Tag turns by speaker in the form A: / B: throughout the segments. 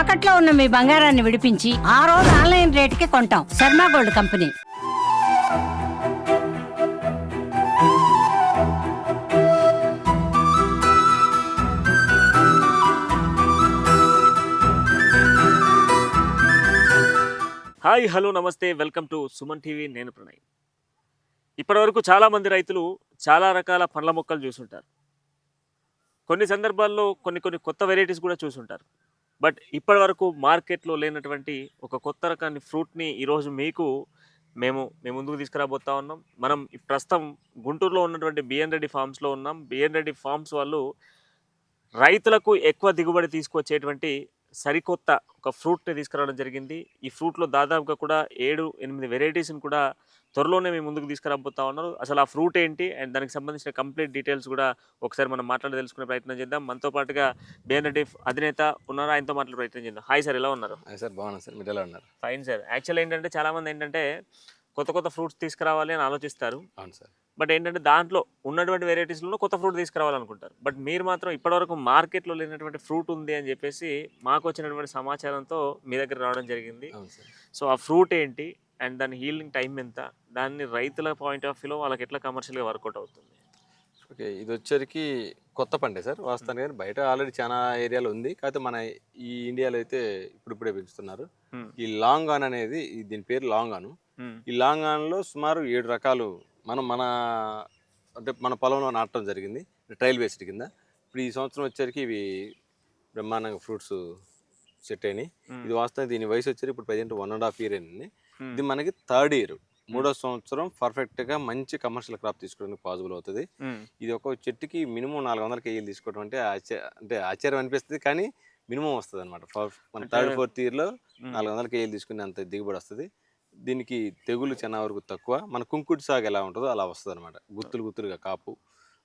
A: తాకట్లో ఉన్న మీ బంగారాన్ని విడిపించి ఆ రోజు ఆన్లైన్ రేటుకి కొంటాం. Sharma gold company.
B: Hi hello namaste. Welcome to Suman TV. నేను ప్రణయ్. ఇప్పటివరకు చాలామంది రైతులు చాలా రకాల పండ్ల మొక్కలు చూసుంటారు. కొన్ని సందర్భాల్లో కొన్ని కొన్ని కొత్త వెరైటీస్ కూడా చూసుంటారు. బట్ ఇప్పటివరకు మార్కెట్లో లేనటువంటి ఒక కొత్త రకాన్ని ఫ్రూట్ని ఈరోజు మీకు మేము మేము ముందుకు తీసుకురాబోతా ఉన్నాం. మనం ప్రస్తుతం గుంటూరులో ఉన్నటువంటి బిఎన్ రెడ్డి ఫార్మ్స్లో ఉన్నాం. బిఎన్ రెడ్డి ఫార్మ్స్ వాళ్ళు రైతులకు ఎక్కువ దిగుబడి తీసుకొచ్చేటువంటి సరికొత్త ఒక ఫ్రూట్ని తీసుకురావడం జరిగింది. ఈ ఫ్రూట్లో దాదాపుగా కూడా ఏడు ఎనిమిది వెరైటీస్ని కూడా త్వరలోనే మేము ముందుకు తీసుకురాబోతా ఉన్నారు అసలు ఆ ఫ్రూట్ ఏంటి? అండ్ దానికి సంబంధించిన కంప్లీట్ డీటెయిల్స్ కూడా ఒకసారి మనం మాట్లాడి తెలుసుకునే ప్రయత్నం చేద్దాం. మనతో పాటుగా బిఎన్రెడ్డి అధినేత ఉన్నారు? ఆయనతో మాట్లాడే ప్రయత్నం చేద్దాం. హాయ్ సార్ ఎలా ఉన్నారు?
C: అదే సార్ బాగున్నాను సార్. మీరు ఎలా ఉన్నారు?
B: Fine sir. యాక్చువల్ ఏంటంటే చాలామంది ఏంటంటే కొత్త కొత్త ఫ్రూట్స్ తీసుకురావాలి అని ఆలోచిస్తారు.
C: అవును సార్.
B: బట్ ఏంటంటే దాంట్లో ఉన్నటువంటి వెరైటీస్లో కొత్త ఫ్రూట్ తీసుకురావాలనుకుంటారు. బట్ మీరు మాత్రం ఇప్పటివరకు మార్కెట్లో లేనటువంటి ఫ్రూట్ ఉంది అని చెప్పేసి మాకు వచ్చినటువంటి సమాచారంతో మీ దగ్గర రావడం జరిగింది. సో ఆ ఫ్రూట్ ఏంటి అండ్ దాని హీలింగ్ టైం ఎంత? దాన్ని రైతుల పాయింట్ ఆఫ్ వ్యూలో వాళ్ళకి ఎట్లా కమర్షియల్గా వర్కౌట్ అవుతుంది?
C: ఓకే ఇది వచ్చరికి కొత్త పండే సార్. వాస్తవానికి బయట ఆల్రెడీ చాలా ఏరియాలో ఉంది. కాకపోతే మన ఈ ఇండియాలో అయితే ఇప్పుడిప్పుడే పెంచుతున్నారు.
B: Hmm.
C: ఈ లాంగ్ ఆన్ అనేది దీని పేరు లాంగ్ ఆన్. ఈ లాంగ్ ఆన్లో సుమారు ఏడు రకాలు మనం మన అంటే మన పొలంలో నాటడం జరిగింది ట్రయల్ బేస్డ్ కింద ఇప్పుడు ఈ సంవత్సరం వచ్చరికి ఇవి బ్రహ్మాండంగా ఫ్రూట్స్ సెట్ అయినాయి. ఇది వాస్తవం దీని వయసు వచ్చేసి ఇప్పుడు present one and half year అయింది. ఇది మనకి థర్డ్ ఇయర్ మూడో సంవత్సరం పర్ఫెక్ట్గా మంచి కమర్షియల్ క్రాప్ తీసుకోవడానికి పాసిబుల్ అవుతుంది. ఇది ఒక చెట్టుకి మినిమం నాలుగు వందల కేజీలు తీసుకోవడం అంటే అంటే ఆశ్చర్యం అనిపిస్తుంది కానీ మినిమం వస్తుంది అనమాట మన థర్డ్ ఫోర్త్ ఇయర్లో
B: Hmm.
C: నాలుగు వందల కేజీలు తీసుకునే అంత దిగుబడి వస్తుంది దీనికి తెగులు చిన్న వరకు తక్కువ. మన కుంకుడు సాగు ఎలా ఉంటుందో అలా వస్తుంది అనమాట గుత్తులు గుత్తులుగా కాపు.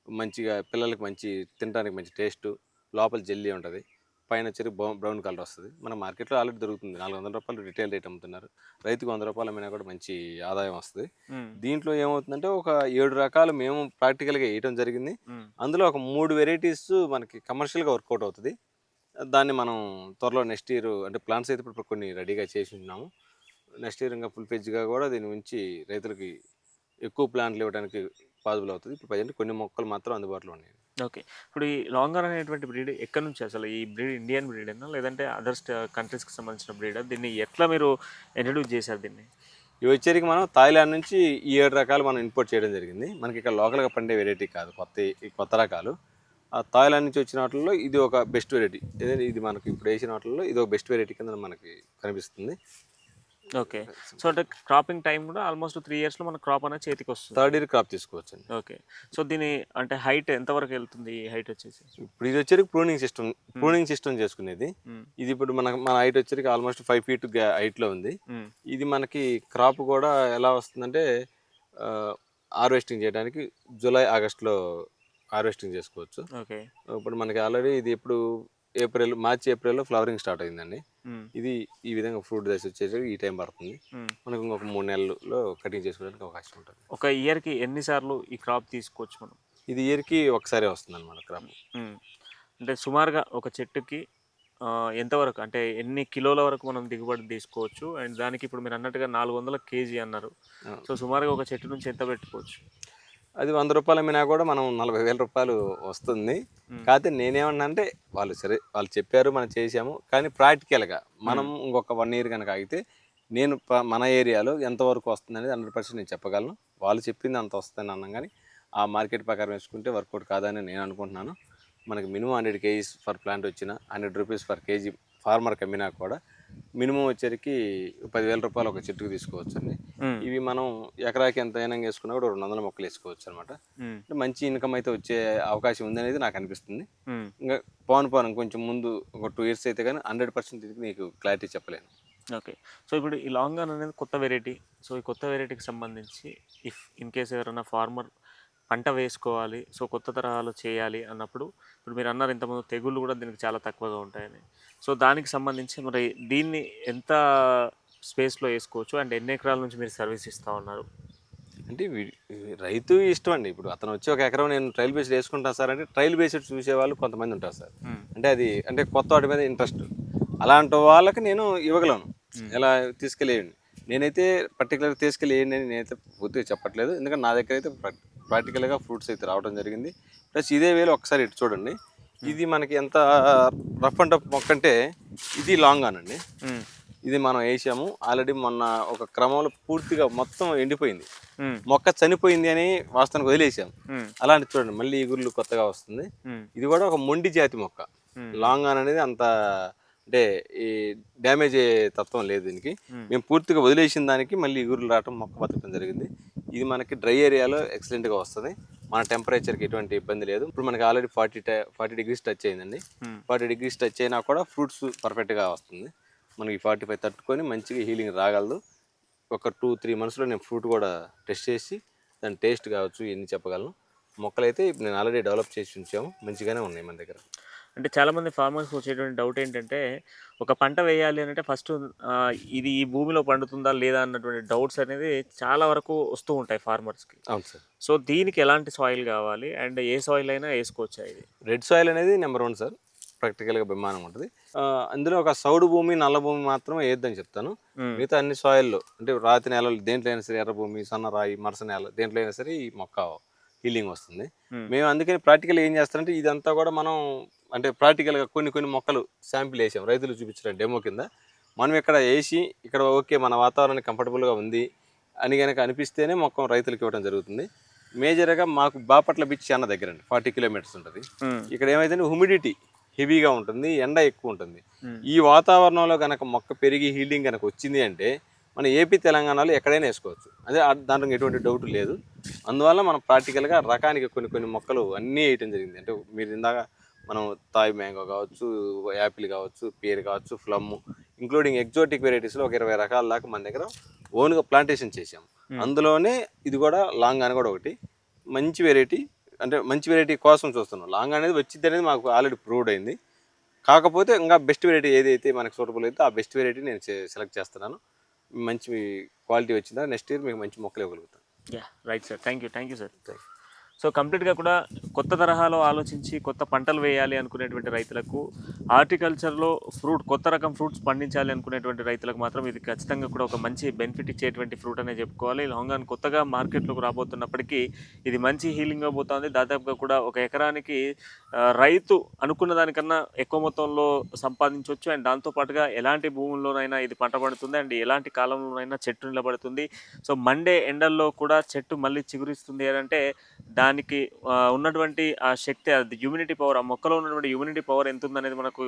C: మంచిగా పిల్లలకి మంచి తినడానికి మంచి టేస్ట్. లోపల జెల్లీ ఉంటుంది. పైన వచ్చి బ్రౌన్ కలర్ వస్తుంది. మన మార్కెట్లో ఆల్రెడీ దొరుకుతుంది. నాలుగు వందల రూపాయలు రిటైల్ రేట్ అమ్ముతున్నారు. రైతుకు వంద రూపాయలు అమ్మినా కూడా మంచి ఆదాయం వస్తుంది. దీంట్లో ఏమవుతుందంటే ఒక ఏడు రకాలు మేము ప్రాక్టికల్గా వేయటం జరిగింది. అందులో ఒక మూడు వెరైటీస్ మనకి కమర్షియల్గా వర్కౌట్ అవుతుంది. దాన్ని మనం త్వరలో నెక్స్ట్ ఇయర్ అంటే ప్లాన్స్ అయితే ఇప్పుడు కొన్ని రెడీగా చేసి ఉన్నాము నెక్స్ట్ ఇయర్ ఇంకా ఫుల్ పేజ్గా కూడా దీని నుంచి రైతులకి ఎక్కువ ప్లాంట్లు ఇవ్వడానికి పాసిబుల్ అవుతుంది. ఇప్పుడు ప్రజెంట్ కొన్ని మొక్కలు మాత్రం అందుబాటులో ఉన్నాయి.
B: ఓకే. ఇప్పుడు ఈ లాంగర్ అనేటువంటి బ్రీడ్ ఎక్కడి నుంచి అసలు ఈ బ్రీడ్ ఇండియన్ బ్రీడ్ అయినా లేదంటే అదర్ కంట్రీస్కి సంబంధించిన బ్రీడ్? దీన్ని ఎట్లా మీరు ఇంట్రడ్యూస్ చేశారు దీన్ని?
C: ఇవి వచ్చేసరికి మనం థాయిలాండ్ నుంచి ఈ ఏడు రకాలు మనం ఇంపోర్ట్ చేయడం జరిగింది. మనకి ఇక్కడ లోకల్గా పండే వెరైటీ కాదు కొత్త ఈ కొత్త రకాలు. ఆ థాయిలాండ్ నుంచి వచ్చిన వాటిల్లో ఇది ఒక బెస్ట్ వెరైటీ. ఇది మనకి ఇప్పుడు వేసిన వాటిల్లో ఇది ఒక బెస్ట్ వెరైటీ కింద మనకి కనిపిస్తుంది.
B: ఓకే. సో అంటే క్రాపింగ్ టైం కూడా ఆల్మోస్ట్ త్రీ ఇయర్స్లో మన క్రాప్ అనేది చేతికి వస్తుంది.
C: థర్డ్ ఇయర్ క్రాప్ తీసుకోవచ్చు
B: ఓకే. సో దీని అంటే హైట్ ఎంతవరకు వెళ్తుంది ఈ హైట్ వచ్చేసి?
C: ఇప్పుడు ఇది వచ్చేసరికి ప్రూనింగ్ సిస్టమ్ ప్రూనింగ్ సిస్టమ్ చేసుకునేది.
B: మ్మ్.
C: ఇది ఇప్పుడు మన మన హైట్ వచ్చేసరికి ఆల్మోస్ట్ ఫైవ్ ఫీట్ హైట్లో ఉంది.
B: మ్మ్.
C: ఇది మనకి క్రాప్ కూడా ఎలా వస్తుందంటే హార్వెస్టింగ్ చేయడానికి జూలై ఆగస్ట్లో హార్వెస్టింగ్ చేసుకోవచ్చు.
B: ఓకే.
C: ఇప్పుడు మనకి ఆల్రెడీ ఇది ఇప్పుడు ఏప్రిల్ మార్చి ఏప్రిల్లో ఫ్లవరింగ్ స్టార్ట్ అయిందండి. ఇది ఈ విధంగా ఫ్రూట్ దశ వచ్చేసరికి ఈ టైం పడుతుంది. మనకు ఇంకొక మూడు నెలల్లో కటింగ్ చేసుకోవడానికి అవకాశం ఉంటుంది.
B: ఒక ఇయర్కి ఎన్నిసార్లు ఈ క్రాప్ తీసుకోవచ్చు మనం?
C: ఇది ఇయర్కి ఒకసారి వస్తుంది అనమాట క్రాప్.
B: అంటే సుమారుగా ఒక చెట్టుకి ఎంతవరకు? అంటే ఎన్ని కిలోల వరకు మనం దిగుబడి తీసుకోవచ్చు? అండ్ దానికి ఇప్పుడు మీరు అన్నట్టుగా నాలుగు వందల కేజీ అన్నారు. సో సుమారుగా ఒక చెట్టు నుంచి ఎంత పెట్టుకోవచ్చు?
C: అది వంద రూపాయలు అమ్మినా కూడా మనం నలభై వేల రూపాయలు వస్తుంది. కాకపోతే నేనేమన్నా అంటే వాళ్ళు సరే వాళ్ళు చెప్పారు మనం చేసాము కానీ ప్రాక్టికల్గా మనం ఇంకొక వన్ ఇయర్ కనుక ఆగితే నేను మన ఏరియాలో ఎంతవరకు వస్తుంది అనేది హండ్రెడ్ పర్సెంట్ నేను చెప్పగలను. వాళ్ళు చెప్పింది అంత వస్తుందని అన్నాం కానీ ఆ మార్కెట్ ప్రకారం వేసుకుంటే వర్కౌట్ కాదని నేను అనుకుంటున్నాను. మనకి minimum hundred kgs per plant వచ్చిన హండ్రెడ్ రూపీస్ పర్ కేజీ ఫార్మర్కి అమ్మినా కూడా మినిమం వచ్చరికి పదివేల రూపాయలు ఒక చెట్టుకు తీసుకోవచ్చు అండి. ఇవి మనం ఎకరాకి ఎంత అయినా వేసుకున్నా కూడా రెండు వందల మొక్కలు వేసుకోవచ్చు అనమాట మంచి ఇన్కమ్ అయితే వచ్చే అవకాశం ఉందనేది నాకు అనిపిస్తుంది. ఇంకా పోను పోను కొంచెం ముందు ఒక టూ ఇయర్స్ అయితే కానీ హండ్రెడ్ పర్సెంట్ నీకు క్లారిటీ చెప్పలేను.
B: ఓకే. సో ఇప్పుడు ఈ లాంగ్ అనేది కొత్త వెరైటీ సో ఈ కొత్త వెరైటీకి సంబంధించి ఇఫ్ ఇన్ కేస్ ఎవరైనా ఫార్మర్ పంట వేసుకోవాలి. సో కొత్త తరహాలో చేయాలి అన్నప్పుడు ఇప్పుడు మీరు అన్నారు ఇంతకుముందు తెగుళ్ళు కూడా దీనికి చాలా తక్కువగా ఉంటాయని. సో దానికి సంబంధించి మరి దీన్ని ఎంత స్పేస్లో వేసుకోవచ్చు? అండ్ ఎన్ని ఎకరాల నుంచి మీరు సర్వీస్ ఇస్తూ ఉన్నారు?
C: అంటే రైతు ఇష్టం అండి. ఇప్పుడు అతను వచ్చి ఒక ఎకరం నేను ట్రయల్ బేస్డ్ వేసుకుంటాను సార్ అంటే ట్రయల్ బేస్డ్ చూసే వాళ్ళు కొంతమంది ఉంటారు సార్. అంటే అది అంటే కొత్త వాటి మీద ఇంట్రెస్ట్. అలాంటి వాళ్ళకి నేను ఇవ్వగలను. ఎలా తీసుకెళ్ళేయండి. నేనైతే పర్టికులర్గా తీసుకెళ్ళేయండి అని నేనైతే పూర్తిగా చెప్పట్లేదు. ఎందుకంటే నా దగ్గర అయితే ప్రాక్టికల్గా ఫ్రూట్స్ అయితే రావడం జరిగింది. ప్లస్ ఇదే వేలో ఒకసారి ఇటు చూడండి. ఇది మనకి ఎంత రఫ్ అండ్ టఫ్ మొక్క అంటే ఇది లాంగ్ అనండి ఇది మనం వేసాము. ఆల్రెడీ మొన్న ఒక క్రమంలో పూర్తిగా మొత్తం ఎండిపోయింది. మొక్క చనిపోయింది అని వాస్తవానికి వదిలేసాం. అలాంటి చూడండి మళ్ళీ ఈగుర్లు కొత్తగా వస్తుంది. ఇది కూడా ఒక మొండి జాతి మొక్క. లాంగ్ ఆన్ అనేది అంత అంటే ఈ డ్యామేజ్ అయ్యే తత్వం లేదు దీనికి. మేము. పూర్తిగా వదిలేసిన దానికి మళ్ళీ ఈగుర్లు రావటం మొక్క బతకడం జరిగింది. ఇది మనకి డ్రై ఏరియాలో ఎక్సలెంట్గా వస్తుంది. మన టెంపరేచర్కి ఎటువంటి ఇబ్బంది లేదు. ఇప్పుడు మనకి already forty forty degrees touch అయిందండి. ఫార్టీ డిగ్రీస్ టచ్ అయినా కూడా ఫ్రూట్స్ పర్ఫెక్ట్గా వస్తుంది. మనకి ఫార్టీ ఫైవ్ తట్టుకొని మంచిగా హీలింగ్ రాగలదు. ఒక టూ త్రీ మంత్స్లో నేను ఫ్రూట్ కూడా టెస్ట్ చేసి దాని టేస్ట్ కావచ్చు ఎన్ని చెప్పగలను. మొక్కలైతే ఇప్పుడు నేను ఆల్రెడీ డెవలప్ చేసి ఉంచాము. మంచిగానే ఉన్నాయి మన దగ్గర.
B: అంటే చాలా మంది ఫార్మర్స్ వచ్చేటువంటి డౌట్ ఏంటంటే ఒక పంట వేయాలి అంటే ఫస్ట్ ఇది ఈ భూమిలో పండుతుందా లేదా అన్నటువంటి డౌట్స్ అనేది చాలా వరకు వస్తూ ఉంటాయి ఫార్మర్స్కి.
C: అవును సార్.
B: సో దీనికి ఎలాంటి సాయిల్ కావాలి? అండ్ ఏ సాయిల్ అయినా వేసుకోవచ్చా ఇది?
C: రెడ్ సాయిల్ అనేది నెంబర్ వన్ సార్. ప్రాక్టికల్గా బ్రహ్మాండం ఉంటుంది. అందులో ఒక సౌడు భూమి నల్ల భూమి మాత్రమే వేయొద్దని చెప్తాను. మిగతా అన్ని సాయిల్లో అంటే రాతి నేలలు దేంట్లో అయినా సరే ఎర్ర భూమి సన్న రాయి మరస నేల దేంట్లో అయినా సరే ఈ మొక్క హీలింగ్ వస్తుంది
B: మ్మ్.
C: అందుకని ప్రాక్టికల్ ఏం చేస్తారంటే ఇదంతా కూడా మనం అంటే ప్రాక్టికల్గా కొన్ని కొన్ని మొక్కలు శాంపిల్ వేసాం రైతులు చూపించడం డెమో కింద మనం ఇక్కడ వేసి ఇక్కడ ఓకే మన వాతావరణం కంఫర్టబుల్గా ఉంది అని కనుక అనిపిస్తేనే మొక్క రైతులకు ఇవ్వడం జరుగుతుంది మేజర్గా మాకు బాపట్ల బీచ్ చాలా దగ్గర అండి ఫార్టీ కిలోమీటర్స్ ఉంటుంది. ఇక్కడ ఏమైతే హ్యూమిడిటీ హెవీగా ఉంటుంది ఎండ ఎక్కువ ఉంటుంది. ఈ వాతావరణంలో కనుక మొక్క పెరిగి హీలింగ్ కనుక వచ్చింది అంటే మన ఏపీ తెలంగాణలో ఎక్కడైనా వేసుకోవచ్చు. అదే దాంట్లో ఎటువంటి డౌట్ లేదు. అందువల్ల మనం ప్రాక్టికల్గా రకానికి కొన్ని కొన్ని మొక్కలు అన్నీ వేయటం జరిగింది. అంటే మీరు ఇందాక మనం తాయి మ్యాంగో కావచ్చు యాపిల్ కావచ్చు పేరు కావచ్చు ఫ్లమ్ ఇంక్లూడింగ్ ఎగ్జోటిక్ వెరైటీస్లో ఒక ఇరవై రకాల దాకా మన దగ్గర ఓన్గా ప్లాంటేషన్ చేసాం అందులోనే ఇది కూడా లాంగ్ అని కూడా ఒకటి. మంచి వెరైటీ అంటే మంచి వెరైటీ కోసం చూస్తున్నాం. లాంగ్ అనేది వచ్చింది అనేది మాకు ఆల్రెడీ ప్రూవ్డ్ అయింది. కాకపోతే ఇంకా బెస్ట్ వెరైటీ ఏదైతే మనకు సూటబుల్ అయితే ఆ బెస్ట్ వెరైటీ నేను సెలెక్ట్ చేస్తున్నాను. మంచి క్వాలిటీ వచ్చిందా? నెక్స్ట్ ఇయర్ మీకు మంచి మొక్కలు ఇవ్వగలుగుతాను
B: yeah right sir thank you thank you sir so కంప్లీట్గా కూడా కొత్త తరహాలో ఆలోచించి కొత్త పంటలు వేయాలి అనుకునేటువంటి రైతులకు హార్టికల్చర్లో ఫ్రూట్ కొత్త రకం ఫ్రూట్స్ పండించాలి అనుకునేటువంటి రైతులకు మాత్రం ఇది ఖచ్చితంగా కూడా ఒక మంచి బెనిఫిట్ ఇచ్చేటువంటి ఫ్రూట్ అనే చెప్పుకోవాలి. లాంగాన్ కొత్తగా మార్కెట్లోకి రాబోతున్నప్పటికీ ఇది మంచి హీలింగ్ అవబోతోంది దాదాపుగా కూడా ఒక ఎకరానికి రైతు అనుకున్న దానికన్నా ఎక్కువ మొత్తంలో సంపాదించవచ్చు అండ్ దాంతోపాటుగా ఎలాంటి భూముల్లోనైనా ఇది పంట పడుతుంది. అండ్ ఎలాంటి కాలంలోనైనా చెట్టు నిలబడుతుంది. సో మండే ఎండల్లో కూడా చెట్టు మళ్ళీ చిగురిస్తుంది అంటే దానికి ఉన్నటువంటి ఆ శక్తి అది హ్యూమినిటీ పవర్ ఆ మొక్కలో ఉన్నటువంటి హ్యూమినిటీ పవర్ ఎంత ఉందనేది మనకు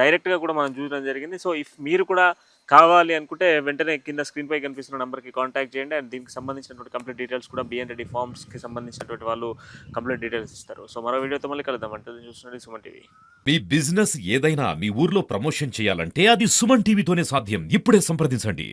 B: డైరెక్ట్గా కూడా మనం చూడడం జరిగింది. సో ఇఫ్ మీరు కూడా కావాలి అనుకుంటే వెంటనే కింద స్క్రీన్పై కనిపిస్తున్న నెంబర్కి కాంటాక్ట్ చేయండి. అండ్ దీనికి సంబంధించినటువంటి కంప్లీట్ డీటెయిల్స్ కూడా బిఎన్ రెడ్డి ఫార్మ్స్కి సంబంధించినటువంటి వాళ్ళు కంప్లీట్ డీటెయిల్స్ ఇస్తారు. సో మరో వీడియోతో మళ్ళీ కలుద్దాం. అంటే చూస్తున్నది సుమన్ టీవీ.
D: మీ బిజినెస్ ఏదైనా మీ ఊర్లో ప్రమోషన్ చేయాలంటే అది సుమన్ టీవీతోనే సాధ్యం. ఇప్పుడే సంప్రదించండి.